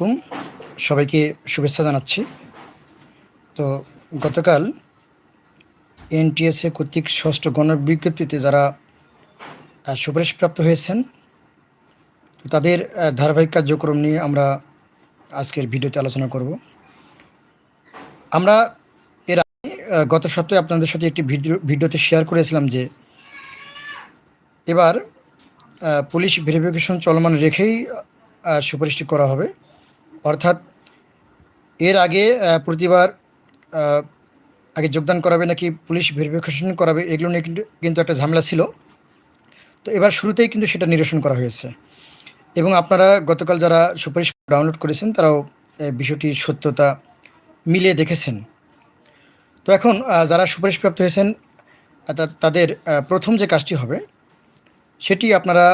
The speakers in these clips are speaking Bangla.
আলাইকুম। সবাইকে শুভেচ্ছা জানাচ্ছি। তো গতকাল এনটিএসএ কর্তৃক ষষ্ঠ গণবিজ্ঞপ্তিতে যারা সুপারিশপ্রাপ্ত হয়েছেন তাদের ধারাবাহিক কার্যক্রম নিয়ে আমরা আজকের ভিডিওতে আলোচনা করব। আমরা এর আগে গত সপ্তাহে আপনাদের সাথে একটি ভিডিও, ভিডিওতে শেয়ার করেছিলাম যে, এবার পুলিশ ভেরিফিকেশন চলমান রেখেই সুপারিশটি করা হবে। অর্থাৎ এর আগে প্রতিবার আগে যোগদান করাবে নাকি পুলিশ ভেরিফিকেশন করাবে, এগুলো নিয়ে কিন্তু কিন্তু একটা ঝামেলা ছিল। তো এবার শুরুতেই কিন্তু সেটা নিরসন করা হয়েছে। এবং আপনারা গতকাল যারা সুপারিশ ডাউনলোড করেছেন, তারাও বিষয়টির সত্যতা মিলিয়ে দেখেছেন। তো এখন যারা সুপারিশপ্রাপ্ত হয়েছেন তাদের প্রথম যে কাজটি হবে, সেটি আপনারা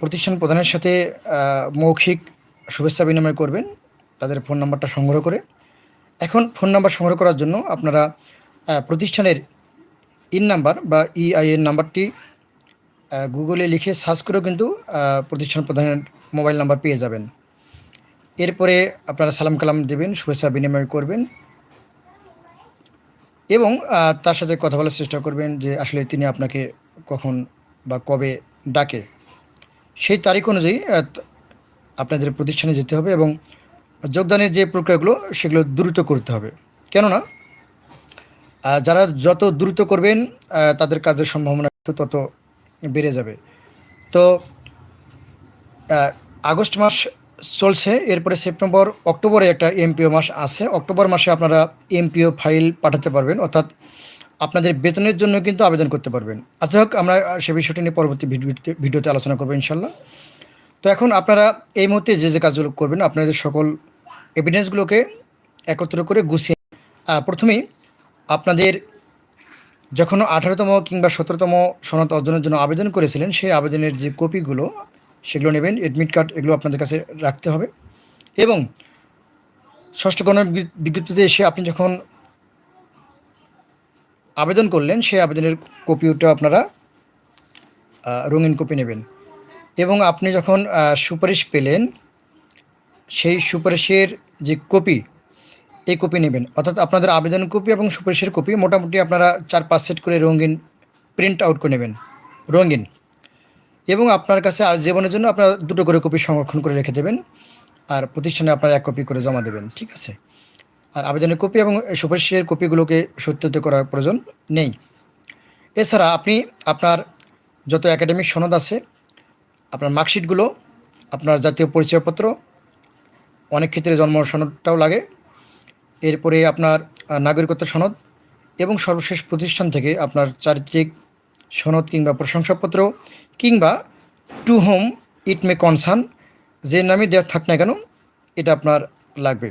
প্রতিষ্ঠান প্রধানের সাথে মৌখিক শুভেচ্ছা বিনিময় করবেন তাদের ফোন নাম্বারটা সংগ্রহ করে। এখন ফোন নাম্বার সংগ্রহ করার জন্য আপনারা প্রতিষ্ঠানের ইন নাম্বার বা ইআইএন নাম্বারটি গুগলে লিখে সার্চ করেও কিন্তু প্রতিষ্ঠান প্রধানের মোবাইল নাম্বার পেয়ে যাবেন। এরপরে আপনারা সালাম কালাম দেবেন, শুভেচ্ছা বিনিময় করবেন। এবং তার সাথে কথা বলার চেষ্টা করবেন যে আসলে তিনি আপনাকে কখন বা কবে ডাকে। সেই তারিখ অনুযায়ী আপনাদের প্রতিষ্ঠানে যেতে হবে এবং যোগদানের যে প্রক্রিয়াগুলো, সেগুলো দ্রুত করতে হবে। কেননা যারা যত দ্রুত করবেন তাদের কাজের সম্ভাবনা তত বেড়ে যাবে। তো আগস্ট মাস চলছে, এরপরে সেপ্টেম্বর, অক্টোবরে একটা এমপিও মাস আছে। অক্টোবর মাসে আপনারা এমপিও ফাইল পাঠাতে পারবেন, অর্থাৎ আপনাদের বেতনের জন্য কিন্তু আবেদন করতে পারবেন। আচ্ছা হোক, আমরা সে বিষয়টি নিয়ে পরবর্তী ভিডিওতে ভিডিওতে আলোচনা করব ইনশাল্লাহ। তো এখন আপনারা এই মুহূর্তে যে যে কাজগুলো করবেন, আপনাদের সকল এভিডেন্সগুলোকে একত্র করে গুছিয়ে প্রথমেই আপনাদের যখন আঠারোতম কিংবা সতেরোতম সনদ অর্জনের জন্য আবেদন করেছিলেন, সেই আবেদনের যে কপিগুলো, সেগুলো নেবেন এডমিট কার্ড এগুলো আপনাদের কাছে রাখতে হবে এবং ষষ্ঠ গণ বিজ্ঞপ্তিতে এসে আপনি যখন আবেদন করলেন, সেই আবেদনের কপিটা আপনারা রঙিন কপি নেবেন। এবং আপনি যখন সুপারিশ পেলেন, সেই সুপারিশের যে কপি, এই কপি নেবেন। অর্থাৎ আপনাদের আবেদন কপি এবং সুপারিশের কপি মোটামুটি আপনারা চার পাঁচ সেট করে রঙিন প্রিন্ট আউট করে নেবেন, রঙিন। এবং আপনার কাছে জীবনের জন্য আপনারা দুটো করে কপি সংরক্ষণ করে রেখে দেবেন, আর প্রতিষ্ঠানে আপনারা এক কপি করে জমা দেবেন, ঠিক আছে? আর আবেদনের কপি এবং সুপারিশের কপিগুলোকে সত্যায়িত করার প্রয়োজন নেই। এছাড়া আপনি, আপনার যত একাডেমিক সনদ আছে আপনার মার্কশিটগুলো, আপনার জাতীয় পরিচয়পত্র, অনেক ক্ষেত্রে জন্ম সনদটাও লাগে। এরপরে আপনার নাগরিকত্ব সনদ এবং সর্বশেষ প্রতিষ্ঠান থেকে আপনার চারিত্রিক সনদ কিংবা প্রশংসাপত্র কিংবা to whom it may concern, যে নামে দেওয়া থাক না কেন, এটা আপনার লাগবে।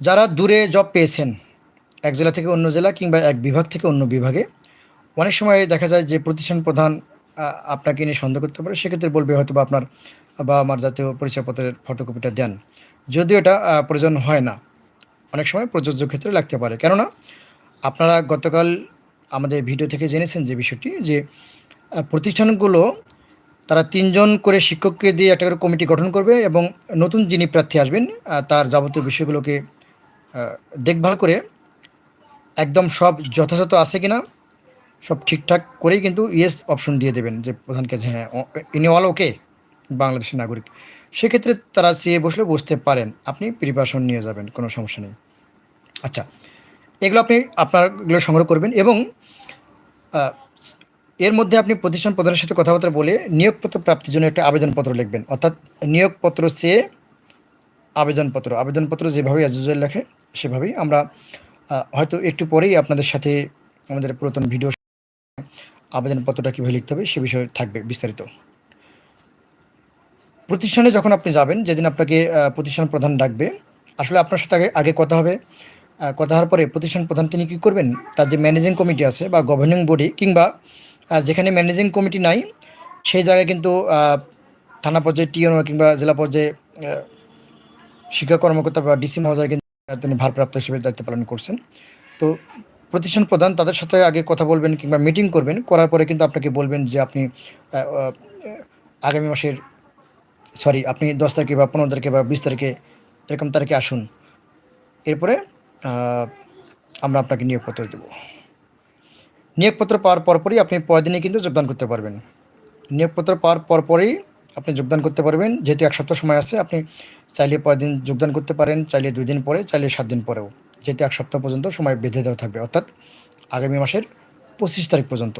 যারা দূরে জব পেয়েছেন, এক জেলা থেকে অন্য জেলা কিংবা এক বিভাগ থেকে অন্য বিভাগে, অনেক সময় দেখা যায় যে প্রতিষ্ঠান প্রধান আপনাকে নিয়ে সন্দেহ করতে পারে, সেক্ষেত্রে বলবে হয়তো বা আপনার বা আমার জাতীয় পরিচয়পত্রের ফটোকপিটা দেন। যদিও এটা প্রয়োজন হয় না। অনেক সময় প্রযোজ্য ক্ষেত্রে লাগতে পারে। কেননা, আপনারা গতকাল আমাদের ভিডিও থেকে জেনেছেন যে বিষয়টি, যে প্রতিষ্ঠানগুলো, তারা তিনজন করে শিক্ষককে দিয়ে একটা করে কমিটি গঠন করবে এবং নতুন যিনি প্রার্থী আসবেন তার যাবতীয় বিষয়গুলোকে দেখভাল করে একদম সব যথাযথ আছে কিনা সব ঠিকঠাক করেই কিন্তু ইয়েস অপশন দিয়ে দেবেন যে প্রধানকে যে হ্যাঁ ইনি অল ওকে বাংলাদেশের নাগরিক। সেক্ষেত্রে তারা চেয়ে বসলে বসতে পারেন। আপনি প্রিপারেশন নিয়ে যাবেন, কোনো সমস্যা নেই। আচ্ছা এগুলো আপনি, আপনারগুলো সংগ্রহ করবেন এবং এর মধ্যে আপনি প্রতিষ্ঠান প্রধানের সাথে কথাবার্তা বলে নিয়োগপত্র প্রাপ্তির জন্য একটা আবেদনপত্র লিখবেন। অর্থাৎ নিয়োগপত্র চেয়ে আবেদনপত্র আবেদনপত্র যেভাবে আজুজুল লেখে, সেভাবেই আমরা হয়তো একটু পরেই আপনাদের সাথে আমাদের পুরাতন ভিডিও আবেদনপত্রটা কীভাবে লিখতে হবে সে বিষয়ে থাকবে বিস্তারিত। প্রতিষ্ঠানে যখন আপনি যাবেন, যেদিন আপনাকে প্রতিষ্ঠান প্রধান ডাকবে, আসলে আপনার সাথে আগে আগে কথা হবে। কথা হওয়ার পরে প্রতিষ্ঠান প্রধান তিনি কী করবেন? তার যে ম্যানেজিং কমিটি আছে বা গভর্নিং বডি কিংবা যেখানে ম্যানেজিং কমিটি নাই, সেই জায়গায় কিন্তু থানা পর্যায়ে টিএন কিংবা জেলা পর্যায়ে শিক্ষা কর্মকর্তা বা ডিসি মহোদয় কিন্তু তিনি ভারপ্রাপ্ত হিসেবে দায়িত্ব পালন করছেন। তো প্রতিষ্ঠান প্রধান তাদের সাথে আগে কথা বলবেন কিংবা মিটিং করবেন। করার পরে কিন্তু আপনাকে বলবেন যে আপনি আগামী মাসের সরি আপনি দশ তারিখে বা পনেরো তারিখে বা বিশ তারিখে এরকম তারিখে আসুন। এরপরে আমরা আপনাকে নিয়োগপত্র দেবো। নিয়োগপত্র পাওয়ার পরপরই আপনি পরের দিনে কিন্তু যোগদান করতে পারবেন। নিয়োগপত্র পাওয়ার পরপরই আপনি যোগদান করতে পারবেন। যেহেতু এক সপ্তাহ সময় আছে, আপনি চাইলে পরের দিন যোগদান করতে পারেন, চাইলে দুই দিন পরে, চাইলে সাত দিন পরেও। যেহেতু এক সপ্তাহ পর্যন্ত সময় বেঁধে দেওয়া থাকবে, অর্থাৎ আগামী মাসের পঁচিশ তারিখ পর্যন্ত।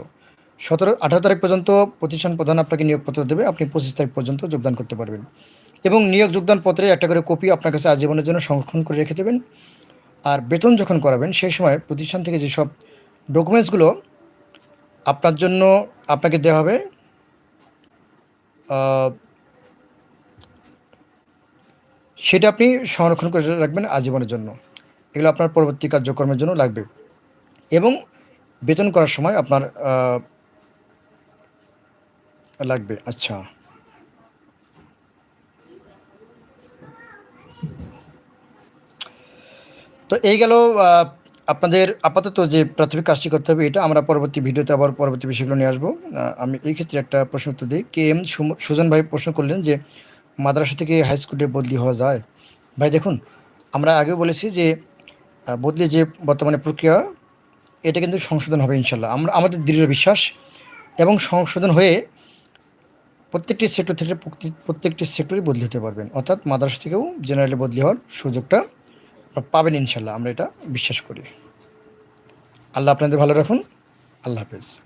সতেরো, আঠারো তারিখ পর্যন্ত প্রতিষ্ঠান প্রধান আপনাকে নিয়োগপত্র দেবে, আপনি পঁচিশ তারিখ পর্যন্ত যোগদান করতে পারবেন। এবং নিয়োগ যোগদান পত্রে একটা করে কপি আপনার কাছে আজীবনের জন্য সংরক্ষণ করে রেখে দেবেন। আর বেতন যখন করাবেন, সেই সময় প্রতিষ্ঠান থেকে যেসব ডকুমেন্টসগুলো আপনার জন্য আপনাকে দেওয়া হবে সেটা আপনি সংরক্ষণ করে রাখবেন আজীবনের জন্য। এগুলো আপনার পরবর্তী কার্যক্রমের জন্য লাগবে। এবং বেতন করার সময় আপনার লাগবে আচ্ছা। তো এই গেল আপনাদের আপাতত যে প্রাথমিক কাজটি করতে হবে এটা, আমরা পরবর্তী ভিডিওতে আবার পরবর্তী বিষয়গুলো নিয়ে আসব। আমি এই ক্ষেত্রে একটা প্রশ্ন উত্তর দিই। কে এম সুজন ভাই প্রশ্ন করলেন যে, মাদ্রাসা থেকে হাই স্কুলে বদলি হওয়া যায়? ভাই দেখুন, আমরা আগেও বলেছি যে বদলি যে বর্তমানে প্রক্রিয়া, এটা কিন্তু সংশোধন হবে ইনশাল্লাহ। আমরা, আমাদের দৃঢ় বিশ্বাস এবং সংশোধন হয়ে প্রত্যেকটি সেক্টর থেকে প্রত্যেকটি সেক্টরে বদলি হতে পারবেন। অর্থাৎ মাদ্রাসা থেকেও জেনারেলে বদলি হওয়ার সুযোগটা পাবেন ইনশাল্লাহ, আমরা এটা বিশ্বাস করি। আল্লাহ আপনাদের ভালো রাখুন। আল্লাহ হাফেজ।